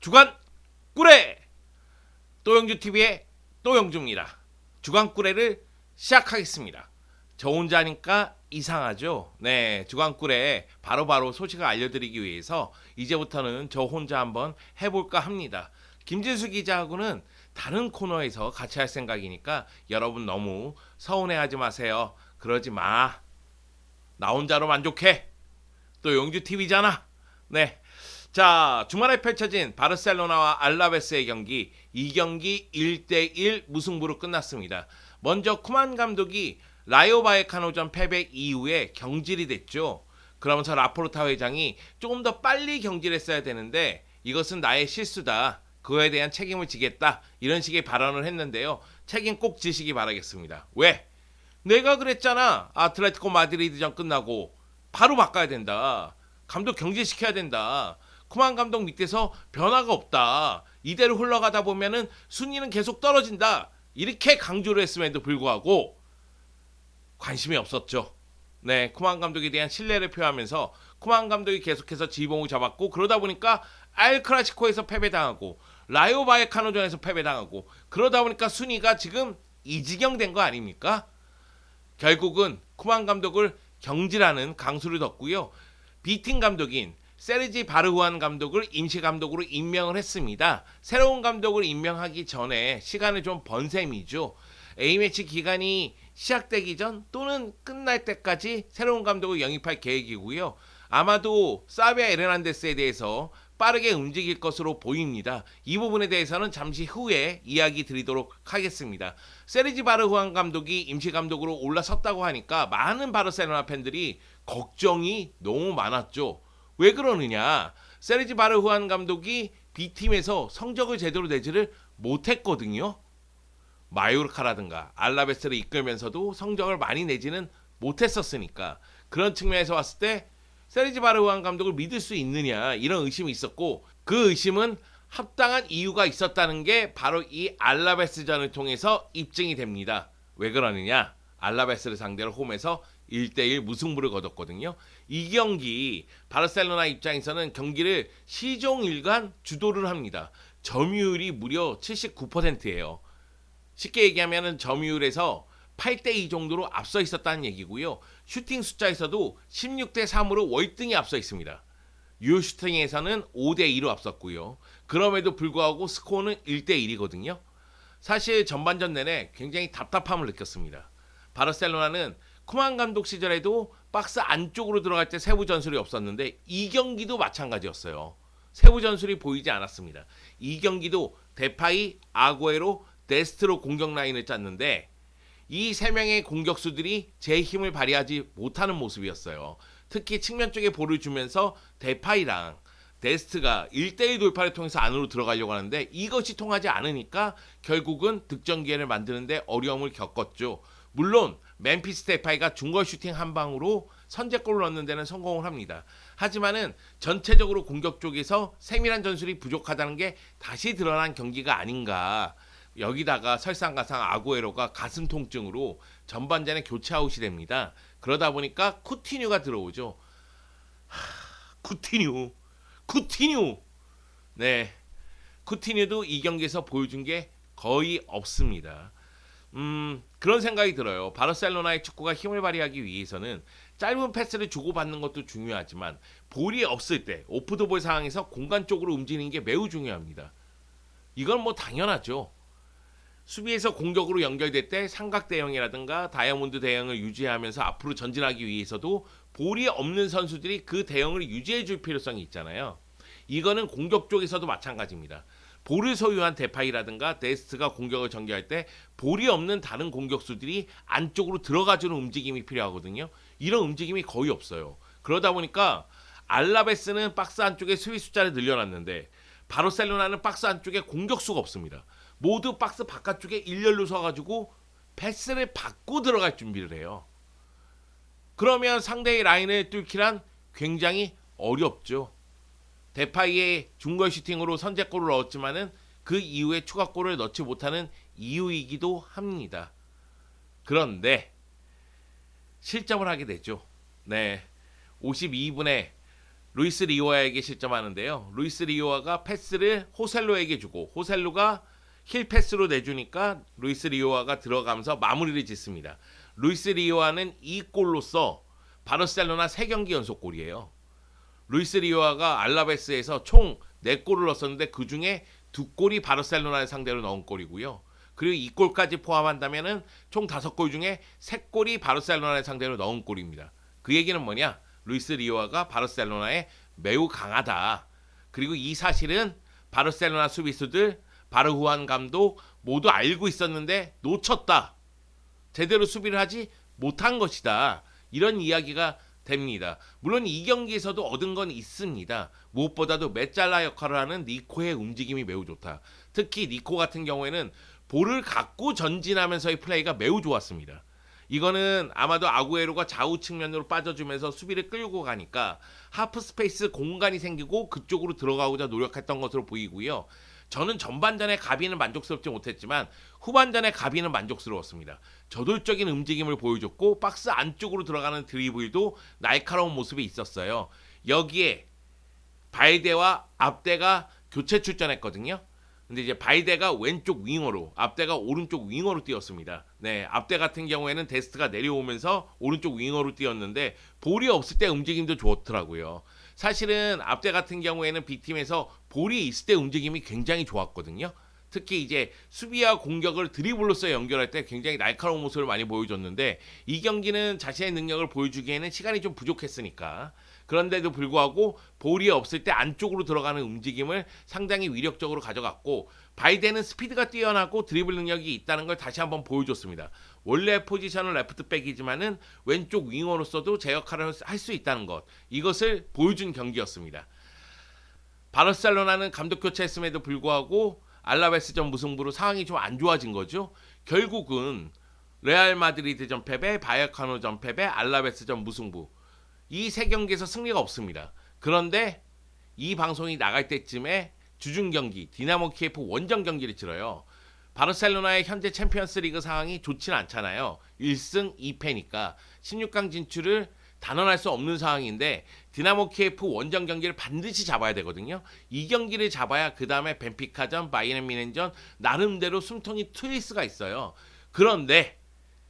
주간 꾸레 또영주 TV의 또영주입니다. 주간 꾸레를 시작하겠습니다. 저 혼자니까 이상하죠? 네, 주간 꾸레 바로바로 소식을 알려드리기 위해서 이제부터는 저 혼자 한번 해볼까 합니다. 김진수 기자하고는 다른 코너에서 같이 할 생각이니까 여러분 너무 서운해하지 마세요. 그러지 마. 나 혼자로 만족해. 또 영주 TV잖아. 네. 자, 주말에 펼쳐진 바르셀로나와 알라베스의 경기, 이 경기 1대1 무승부로 끝났습니다. 먼저 쿠만 감독이 라이오 바에카노전 패배 이후에 경질이 됐죠. 그러면서 라포르타 회장이 조금 더 빨리 경질했어야 되는데 이것은 나의 실수다. 그거에 대한 책임을 지겠다. 이런 식의 발언을 했는데요. 책임 꼭 지시기 바라겠습니다. 왜? 내가 그랬잖아. 아틀레티코 마드리드전 끝나고 바로 바꿔야 된다. 감독 경질시켜야 된다. 쿠만 감독 밑에서 변화가 없다. 이대로 흘러가다 보면은 순위는 계속 떨어진다. 이렇게 강조를 했음에도 불구하고 관심이 없었죠. 네, 쿠만 감독에 대한 신뢰를 표하면서 쿠만 감독이 계속해서 지봉을 잡았고 그러다 보니까 알 클라시코에서 패배당하고 라이오 바이카노전에서 패배당하고 그러다 보니까 순위가 지금 이 지경 된 거 아닙니까? 결국은 쿠만 감독을 경질하는 강수를 뒀고요. B팀 감독인 세르지 바르후안 감독을 임시 감독으로 임명을 했습니다. 새로운 감독을 임명하기 전에 시간을 좀 번 셈이죠. A매치 기간이 시작되기 전 또는 끝날 때까지 새로운 감독을 영입할 계획이고요. 아마도 사비아 에르난데스에 대해서 빠르게 움직일 것으로 보입니다. 이 부분에 대해서는 잠시 후에 이야기 드리도록 하겠습니다. 세르지 바르후안 감독이 임시 감독으로 올라섰다고 하니까 많은 바르셀로나 팬들이 걱정이 너무 많았죠. 왜 그러느냐? 세르지 바르후안 감독이 B팀에서 성적을 제대로 내지를 못했거든요. 마요르카라든가 알라베스를 이끌면서도 성적을 많이 내지는 못했었으니까 그런 측면에서 봤을 때 세르지 바르후안 감독을 믿을 수 있느냐 이런 의심이 있었고 그 의심은 합당한 이유가 있었다는 게 바로 이 알라베스전을 통해서 입증이 됩니다. 왜 그러느냐? 알라베스를 상대로 홈에서 1대1 무승부를 거뒀거든요. 이 경기 바르셀로나 입장에서는 경기를 시종일관 주도를 합니다. 점유율이 무려 79%예요. 쉽게 얘기하면 점유율에서 8대2 정도로 앞서 있었다는 얘기고요. 슈팅 숫자에서도 16대 3으로 월등히 앞서 있습니다. 유효 슈팅에서는 5대 2로 앞섰고요. 그럼에도 불구하고 스코어는 1대 1이거든요. 사실 전반전 내내 굉장히 답답함을 느꼈습니다. 바르셀로나는 쿠만 감독 시절에도 박스 안쪽으로 들어갈 때 세부 전술이 없었는데 이 경기도 마찬가지였어요. 세부 전술이 보이지 않았습니다. 이 경기도 데파이, 아구에로, 데스트로 공격 라인을 짰는데 이 세 명의 공격수들이 제 힘을 발휘하지 못하는 모습이었어요. 특히 측면 쪽에 볼을 주면서 데파이랑 데스트가 1대1 돌파를 통해서 안으로 들어가려고 하는데 이것이 통하지 않으니까 결국은 득점 기회를 만드는데 어려움을 겪었죠. 물론 멤피스 데파이가 중거 슈팅 한 방으로 선제골을 넣는 데는 성공을 합니다. 하지만은 전체적으로 공격 쪽에서 세밀한 전술이 부족하다는 게 다시 드러난 경기가 아닌가. 여기다가 설상가상 아구에로가 가슴 통증으로 전반전에 교체 아웃이 됩니다. 그러다 보니까 쿠티뉴가 들어오죠. 하, 쿠티뉴, 쿠티뉴. 네, 쿠티뉴도 이 경기에서 보여준 게 거의 없습니다. 음, 그런 생각이 들어요. 바르셀로나의 축구가 힘을 발휘하기 위해서는 짧은 패스를 주고받는 것도 중요하지만 볼이 없을 때 오프더볼 상황에서 공간 쪽으로 움직이는 게 매우 중요합니다. 이건 뭐 당연하죠. 수비에서 공격으로 연결될 때 삼각 대형이라든가 다이아몬드 대형을 유지하면서 앞으로 전진하기 위해서도 볼이 없는 선수들이 그 대형을 유지해 줄 필요성이 있잖아요. 이거는 공격 쪽에서도 마찬가지입니다. 볼을 소유한 데파이라든가 데스트가 공격을 전개할 때 볼이 없는 다른 공격수들이 안쪽으로 들어가주는 움직임이 필요하거든요. 이런 움직임이 거의 없어요. 그러다 보니까 알라베스는 박스 안쪽에 수비 숫자를 늘려놨는데 바르셀로나는 박스 안쪽에 공격수가 없습니다. 모두 박스 바깥쪽에 일렬로 서가지고 패스를 받고 들어갈 준비를 해요. 그러면 상대의 라인을 뚫기란 굉장히 어렵죠. 데파이의 중거리 슈팅으로 선제골을 넣었지만은 그 이후에 추가골을 넣지 못하는 이유이기도 합니다. 그런데 실점을 하게 되죠. 네. 52분에 루이스 리오아에게 실점하는데요. 루이스 리오아가 패스를 호셀로에게 주고 호셀로가 힐 패스로 내주니까 루이스 리오아가 들어가면서 마무리를 짓습니다. 루이스 리오아는 이 골로써 바르셀로나 3경기 연속 골이에요. 루이스 리오아가 알라베스에서 총 4골을 넣었었는데 그 중에 2골이 바르셀로나를 상대로 넣은 골이고요. 그리고 이 골까지 포함한다면은 총 5골 중에 3골이 바르셀로나를 상대로 넣은 골입니다. 그 얘기는 뭐냐? 루이스 리오아가 바르셀로나에 매우 강하다. 그리고 이 사실은 바르셀로나 수비수들 바르후안 감독 모두 알고 있었는데 놓쳤다. 제대로 수비를 하지 못한 것이다. 이런 이야기가 됩니다. 물론 이 경기에서도 얻은 건 있습니다. 무엇보다도 메잘라 역할을 하는 니코의 움직임이 매우 좋다. 특히 니코 같은 경우에는 볼을 갖고 전진하면서의 플레이가 매우 좋았습니다. 이거는 아마도 아구에로가 좌우 측면으로 빠져주면서 수비를 끌고 가니까 하프 스페이스 공간이 생기고 그쪽으로 들어가고자 노력했던 것으로 보이고요. 저는 전반전에 가비는 만족스럽지 못했지만 후반전에 가비는 만족스러웠습니다. 저돌적인 움직임을 보여줬고 박스 안쪽으로 들어가는 드리블도 날카로운 모습이 있었어요. 여기에 바이데와 앞대가 교체 출전했거든요. 근데 이제 바이데가 왼쪽 윙어로 앞대가 오른쪽 윙어로 뛰었습니다. 네, 앞대 같은 경우에는 데스트가 내려오면서 오른쪽 윙어로 뛰었는데 볼이 없을 때 움직임도 좋더라고요. 사실은 앞대 같은 경우에는 B팀에서 볼이 있을 때 움직임이 굉장히 좋았거든요. 특히 이제 수비와 공격을 드리블로서 연결할 때 굉장히 날카로운 모습을 많이 보여줬는데 이 경기는 자신의 능력을 보여주기에는 시간이 좀 부족했으니까 그런데도 불구하고 볼이 없을 때 안쪽으로 들어가는 움직임을 상당히 위력적으로 가져갔고 바이든은 스피드가 뛰어나고 드리블 능력이 있다는 걸 다시 한번 보여줬습니다. 원래 포지션은 레프트백이지만은 왼쪽 윙어로서도 제 역할을 할 수 있다는 것 이것을 보여준 경기였습니다. 바르셀로나는 감독 교체했음에도 불구하고 알라베스전 무승부로 상황이 좀 안 좋아진 거죠. 결국은 레알 마드리드전 패배, 바이카노전 패배, 알라베스전 무승부 이 세 경기에서 승리가 없습니다. 그런데 이 방송이 나갈 때쯤에 주중 경기 디나모 키예프 원정 경기를 치러요. 바르셀로나의 현재 챔피언스리그 상황이 좋지는 않잖아요. 1승 2패니까 16강 진출을 단언할 수 없는 상황인데 디나모 키예프 원정 경기를 반드시 잡아야 되거든요. 이 경기를 잡아야 그 다음에 벤피카전, 바이에른 미넨전 나름대로 숨통이 트일 수가 있어요. 그런데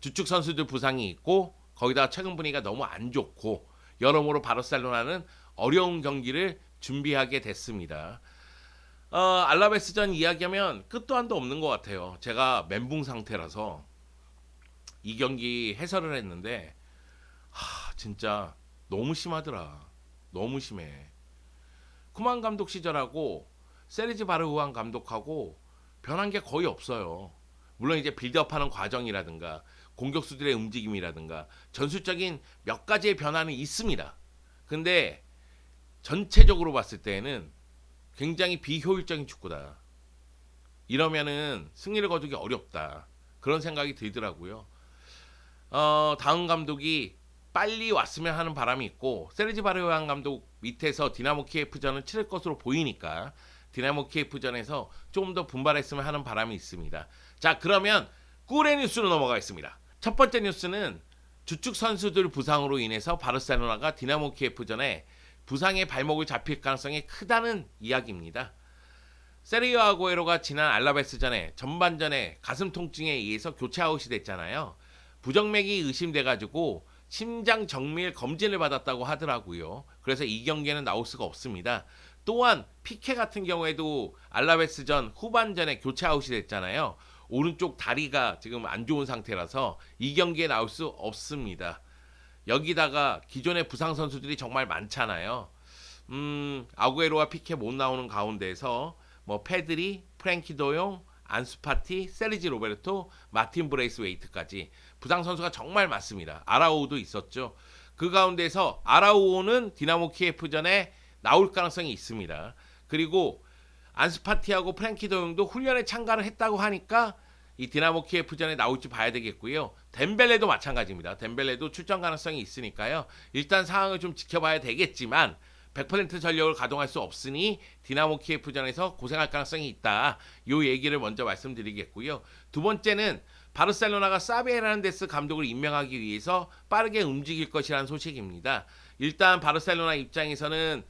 주축 선수들 부상이 있고 거기다가 최근 분위기가 너무 안 좋고 여러모로 바르셀로나는 어려운 경기를 준비하게 됐습니다. 어, 알라베스전 이야기하면 끝도 한도 없는 것 같아요. 제가 멘붕 상태라서 이 경기 해설을 했는데 하, 진짜 너무 심하더라. 너무 심해. 쿠만 감독 시절하고 세리지 바르후안 감독하고 변한 게 거의 없어요. 물론 이제 빌드업하는 과정이라든가 공격수들의 움직임이라든가 전술적인 몇 가지의 변화는 있습니다. 근데 전체적으로 봤을 때는 굉장히 비효율적인 축구다. 이러면은 승리를 거두기 어렵다. 그런 생각이 들더라고요. 어, 다음 감독이 빨리 왔으면 하는 바람이 있고 세르지 바르오안 감독 밑에서 디나모 키예프전을 치를 것으로 보이니까 디나모 키예프전에서 조금 더 분발했으면 하는 바람이 있습니다. 자 그러면 꿀의 뉴스로 넘어가겠습니다. 첫 번째 뉴스는 주축 선수들 부상으로 인해서 바르셀로나가 디나모 키예프전에 부상의 발목을 잡힐 가능성이 크다는 이야기입니다. 세리오 아구에로가 지난 알라베스전에 전반전에 가슴 통증에 의해서 교체 아웃이 됐잖아요. 부정맥이 의심돼가지고 심장 정밀 검진을 받았다고 하더라고요. 그래서 이 경기에는 나올 수가 없습니다. 또한 피케 같은 경우에도 알라베스전 후반전에 교체 아웃이 됐잖아요. 오른쪽 다리가 지금 안 좋은 상태라서 이 경기에 나올 수 없습니다. 여기다가 기존의 부상 선수들이 정말 많잖아요. 음, 아구에로와 피케 못 나오는 가운데서 뭐 페드리, 프랭키 도용, 안수파티, 세리지 로베르토, 마틴 브레이스웨이트까지 부상 선수가 정말 많습니다. 아라우도 있었죠. 그 가운데서 아라우오는 디나모 키예프전에 나올 가능성이 있습니다. 그리고 안스파티하고 프랭키 도용도 훈련에 참가를 했다고 하니까 이 디나모 키예프전에 나올지 봐야 되겠고요. 덴벨레도 마찬가지입니다. 덴벨레도 출전 가능성이 있으니까요. 일단 상황을 좀 지켜봐야 되겠지만 100% 전력을 가동할 수 없으니 디나모 키예프전에서 고생할 가능성이 있다. 요 얘기를 먼저 말씀드리겠고요. 두 번째는 바르셀로나가 사비 헤란데스 감독을 임명하기 위해서 빠르게 움직일 것이라는 소식입니다. 일단 바르셀로나 입장에서는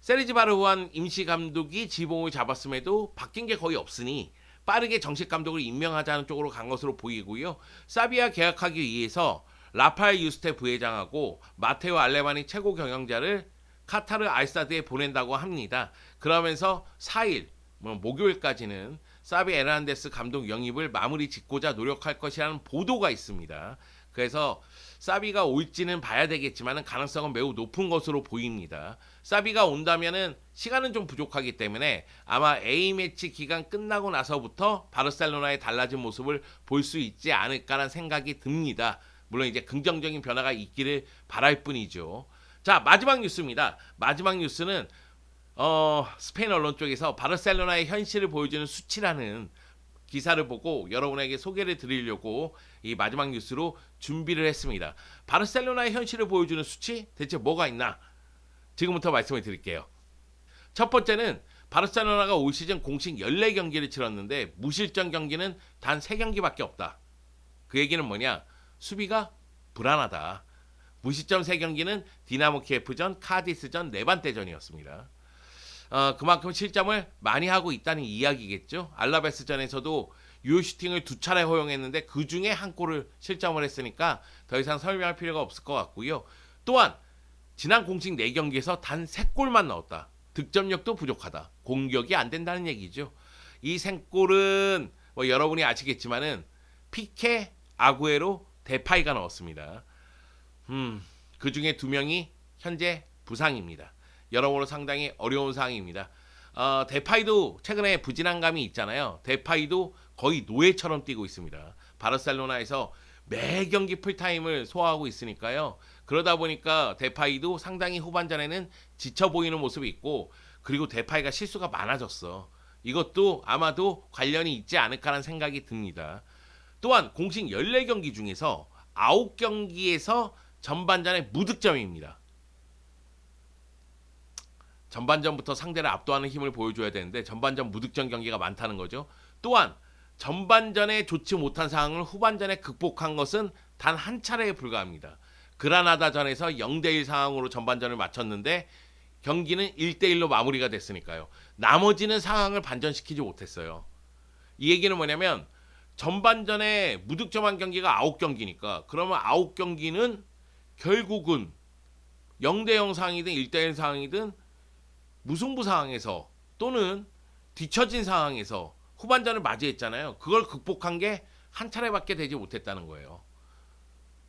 세리지 바르후안 임시 감독이 지봉을 잡았음에도 바뀐 게 거의 없으니 빠르게 정식 감독을 임명하자는 쪽으로 간 것으로 보이고요. 사비아 계약하기 위해서 라파엘 유스테 부회장하고 마테오 알레만이 최고 경영자를 카타르 알사드에 보낸다고 합니다. 그러면서 4일 뭐 목요일까지는 사비 에르난데스 감독 영입을 마무리 짓고자 노력할 것이라는 보도가 있습니다. 그래서 사비가 올지는 봐야 되겠지만 가능성은 매우 높은 것으로 보입니다. 사비가 온다면은 시간은 좀 부족하기 때문에 아마 A 매치 기간 끝나고 나서부터 바르셀로나의 달라진 모습을 볼 수 있지 않을까라는 생각이 듭니다. 물론 이제 긍정적인 변화가 있기를 바랄 뿐이죠. 자 마지막 뉴스입니다. 마지막 뉴스는 어, 스페인 언론 쪽에서 바르셀로나의 현실을 보여주는 수치라는 기사를 보고 여러분에게 소개를 드리려고 이 마지막 뉴스로 준비를 했습니다. 바르셀로나의 현실을 보여주는 수치 대체 뭐가 있나? 지금부터 말씀을 드릴게요. 첫 번째는 바르셀로나가 올 시즌 공식 14경기를 치렀는데 무실점 경기는 단 3경기밖에 없다. 그 얘기는 뭐냐? 수비가 불안하다. 무실점 3경기는 디나모 키예프전, 카디스전, 네반떼전이었습니다. 어, 그만큼 실점을 많이 하고 있다는 이야기겠죠. 알라베스전에서도 유효 슈팅을 두 차례 허용했는데 그 중에 한 골을 실점을 했으니까 더 이상 설명할 필요가 없을 것 같고요. 또한 지난 공식 4경기에서 단 3골만 넣었다. 득점력도 부족하다. 공격이 안 된다는 얘기죠. 이 생골은 뭐 여러분이 아시겠지만은 피케, 아구에로, 데파이가 넣었습니다. 음, 그 중에 두 명이 현재 부상입니다. 여러모로 상당히 어려운 상황입니다. 어, 데파이도 최근에 부진한 감이 있잖아요. 데파이도 거의 노예처럼 뛰고 있습니다. 바르셀로나에서 매 경기 풀타임을 소화하고 있으니까요. 그러다 보니까 데파이도 상당히 후반전에는 지쳐 보이는 모습이 있고 그리고 데파이가 실수가 많아졌어. 이것도 아마도 관련이 있지 않을까라는 생각이 듭니다. 또한 공식 14경기 중에서 9경기에서 전반전에 무득점입니다. 전반전부터 상대를 압도하는 힘을 보여줘야 되는데 전반전 무득점 경기가 많다는 거죠. 또한 전반전에 좋지 못한 상황을 후반전에 극복한 것은 단 한 차례에 불과합니다. 그라나다전에서 0대1 상황으로 전반전을 마쳤는데 경기는 1대1로 마무리가 됐으니까요. 나머지는 상황을 반전시키지 못했어요. 이 얘기는 뭐냐면 전반전에 무득점한 경기가 9경기니까 그러면 9경기는 결국은 0대0 상황이든 1대1 상황이든 무승부 상황에서 또는 뒤처진 상황에서 후반전을 맞이했잖아요. 그걸 극복한 게 한 차례밖에 되지 못했다는 거예요.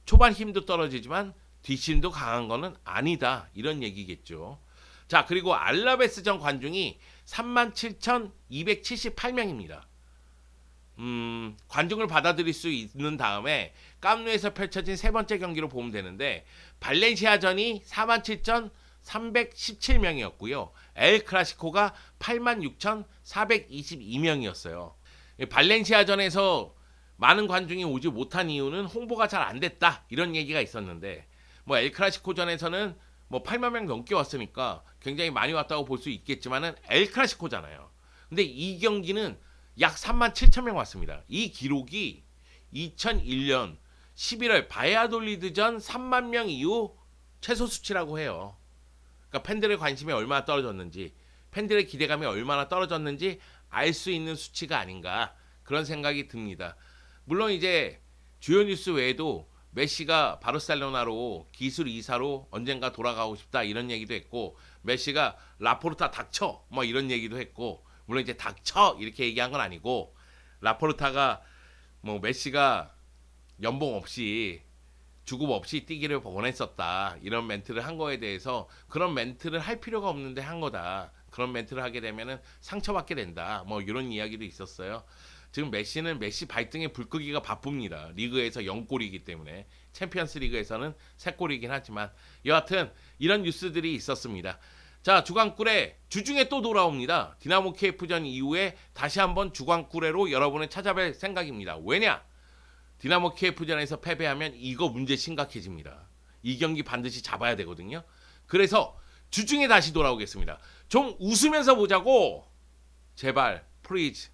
초반 힘도 떨어지지만 뒷심도 강한 거는 아니다. 이런 얘기겠죠. 자, 그리고 알라베스전 관중이 37,278명입니다. 음, 관중을 받아들일 수 있는 다음에 깜누에서 펼쳐진 세 번째 경기로 보면 되는데 발렌시아전이 47,317명이었고요. 엘 클라시코가 86,422명이었어요. 발렌시아전에서 많은 관중이 오지 못한 이유는 홍보가 잘 안 됐다 이런 얘기가 있었는데 뭐 엘 클라시코전에서는 뭐 8만 명 넘게 왔으니까 굉장히 많이 왔다고 볼 수 있겠지만은 엘 클라시코잖아요. 근데 이 경기는 약 3만 7천 명 왔습니다. 이 기록이 2001년 11월 바야돌리드전 3만 명 이후 최소 수치라고 해요. 그러니까 팬들의 관심이 얼마나 떨어졌는지, 팬들의 기대감이 얼마나 떨어졌는지 알 수 있는 수치가 아닌가 그런 생각이 듭니다. 물론 이제 주요 뉴스 외에도 메시가 바르셀로나로 기술 이사로 언젠가 돌아가고 싶다 이런 얘기도 했고 메시가 라포르타 닥쳐 뭐 이런 얘기도 했고 물론 이제 닥쳐 이렇게 얘기한 건 아니고 라포르타가 뭐 메시가 연봉 없이 주급 없이 뛰기를 원했었다. 이런 멘트를 한 거에 대해서 그런 멘트를 할 필요가 없는데 한 거다. 그런 멘트를 하게 되면은 상처받게 된다. 뭐 이런 이야기도 있었어요. 지금 메시는 메시 발등에 불 끄기가 바쁩니다. 리그에서 0골이기 때문에. 챔피언스 리그에서는 3골이긴 하지만. 여하튼 이런 뉴스들이 있었습니다. 자 주간꿀에 주중에 또 돌아옵니다. 디나모 KF전 이후에 다시 한번 주간꿀에로 여러분을 찾아뵐 생각입니다. 왜냐 디나모 키예프전에서 패배하면 이거 문제 심각해집니다. 이 경기 반드시 잡아야 되거든요. 그래서 주중에 다시 돌아오겠습니다. 좀 웃으면서 보자고. 제발, 프리즈.